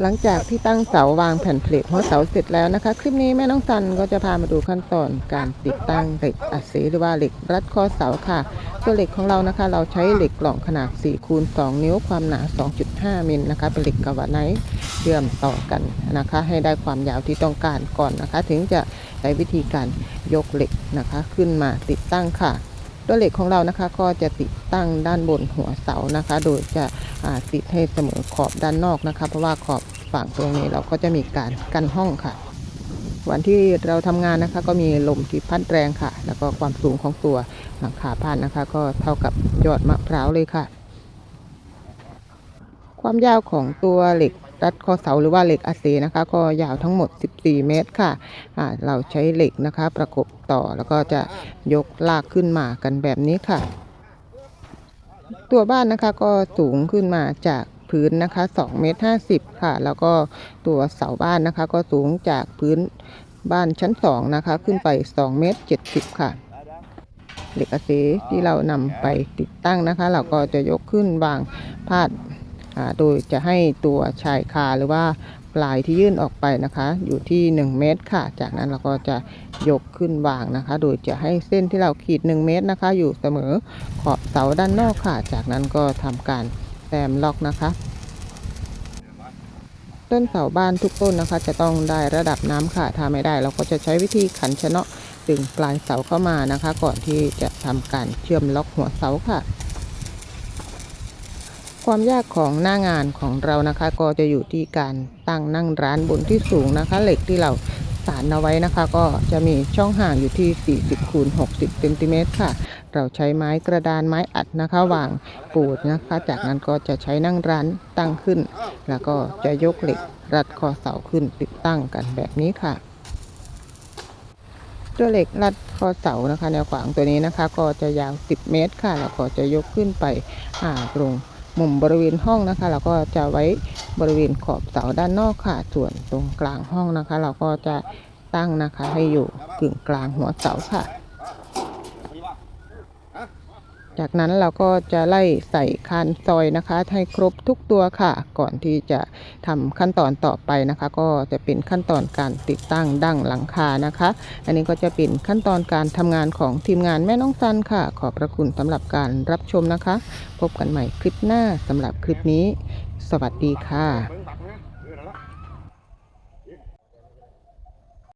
หลังจากที่ตั้งเสาวางแผ่นเพลทหัวเสาเสร็จแล้วนะคะ คลิปนี้แม่น้องซันก็จะพามาดูขั้นตอนการติดตั้งเหล็กอัดเสหรือว่าเหล็กรัดข้อเสาค่ะตัวเหล็กของเรานะคะ เราใช้เหล็กกล่องขนาด4คูณ2นิ้วความหนา 2.5มิลนะคะ เป็นเหล็กกาวาไนท์เชื่อมต่อกันนะคะ ให้ได้ความยาวที่ต้องการก่อนนะคะ ถึงจะใช้วิธีการยกเหล็กนะคะ ขึ้นมาติดตั้งค่ะ ตัวเหล็กของเรานะคะ ก็จะติดตั้งด้านบนหัวเสานะคะ โดยจะติดให้เสมอขอบด้านนอกนะคะ เพราะว่าขอบฝั่งตรงนี้เราก็จะมีการกันห้องค่ะ วันที่เราทำงานนะคะ ก็มีลมที่พัดแรงค่ะ แล้วก็ความสูงของตัวหลังคาพานนะคะ ก็เท่ากับยอดมะพร้าวเลยค่ะ ความยาวของตัวเหล็กรัดข้อเสาหรือว่าเหล็กอาเซนะคะก็ยาวทั้งหมด 14 เมตรค่ะอ่าเราใช้เหล็กนะคะประกบต่อแล้วก็จะยกลากขึ้นมากันแบบนี้ค่ะ ตัวบ้านนะคะก็สูงขึ้นมาจากพื้นนะคะ2เมตร50 ค่ะ แล้วก็ตัวเสาบ้านนะคะก็สูงจากพื้นบ้านชั้น 2 นะคะ ขึ้นไป2เมตร70 ค่ะเหล็กอาเซที่เรานำไปติดตั้งนะคะ เราก็จะยกขึ้นวางพาด โดยจะให้ตัวชายคาหรือว่าปลายที่ยื่นออกไปนะคะ อยู่ที่ 1 เมตรค่ะ จากนั้นเราก็จะยกขึ้นวางนะคะ โดยจะให้เส้นที่เราขีด 1 เมตรนะคะ อยู่เสมอขอบเสาด้านนอกค่ะ จากนั้นก็ทำการแซมล็อกนะคะ ต้นเสาบ้านทุกต้นนะคะ จะต้องได้ระดับน้ำค่ะถ้าไม่ได้ เราก็จะใช้วิธีขันชนะดึงปลายเสาเข้ามานะคะ ก่อนที่จะทำการเชื่อมล็อกหัวเสาค่ะ ความยากของหน้างานของเรานะคะ ก็จะอยู่ที่การตั้งนั่งร้านบนที่สูงนะคะ เหล็กที่เราสานเอาไว้นะคะ ก็จะมีช่องห่างอยู่ที่ 40คูณ60เซนติเมตรค่ะ เราใช้ไม้กระดานไม้อัดนะคะวางปูดนะคะ จากนั้นก็จะใช้นั่งร้านตั้งขึ้น แล้วก็จะยกเหล็กรัดคอเสาขึ้นติดตั้งกันแบบนี้ค่ะตัวเหล็กรัดคอเสานะคะแนวขวางตัวนี้นะคะ ก็จะยาว 10 เมตรค่ะ แล้วก็จะยกขึ้นไปหาตรง มุมบริเวณห้องนะคะ เราก็จะไว้บริเวณขอบเสาด้านนอกค่ะ ส่วนตรงกลางห้องนะคะ เราก็จะตั้งนะคะให้อยู่กึ่งกลางหัวเสาค่ะ จากนั้นเราก็จะไล่ใส่คานซอยนะคะ ให้ครบทุกตัวค่ะ ก่อนที่จะทำขั้นตอนต่อไปนะคะ ก็จะเป็นขั้นตอนการติดตั้งดั้งหลังคานะคะ อันนี้ก็จะเป็นขั้นตอนการทำงานของทีมงานแม่น้องซันค่ะ ขอบพระคุณสำหรับการรับชมนะคะ พบกันใหม่คลิปหน้าสำหรับคลิปนี้ สวัสดีค่ะ